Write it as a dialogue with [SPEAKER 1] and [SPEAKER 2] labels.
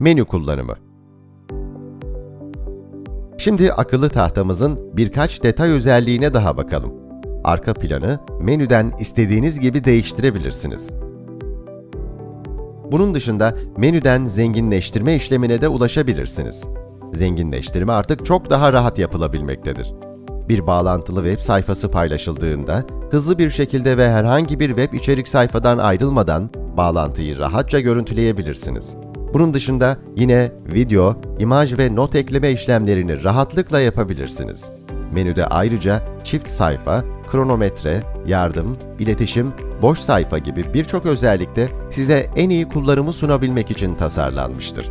[SPEAKER 1] menü kullanımı. Şimdi akıllı tahtamızın birkaç detay özelliğine daha bakalım. Arka planı menüden istediğiniz gibi değiştirebilirsiniz. Bunun dışında menüden zenginleştirme işlemine de ulaşabilirsiniz. Zenginleştirme artık çok daha rahat yapılabilmektedir. Bir bağlantılı web sayfası paylaşıldığında hızlı bir şekilde ve herhangi bir web içerik sayfadan ayrılmadan bağlantıyı rahatça görüntüleyebilirsiniz. Bunun dışında yine video, imaj ve not ekleme işlemlerini rahatlıkla yapabilirsiniz. Menüde ayrıca çift sayfa, kronometre, yardım, iletişim, boş sayfa gibi birçok özellik de size en iyi kullanımı sunabilmek için tasarlanmıştır.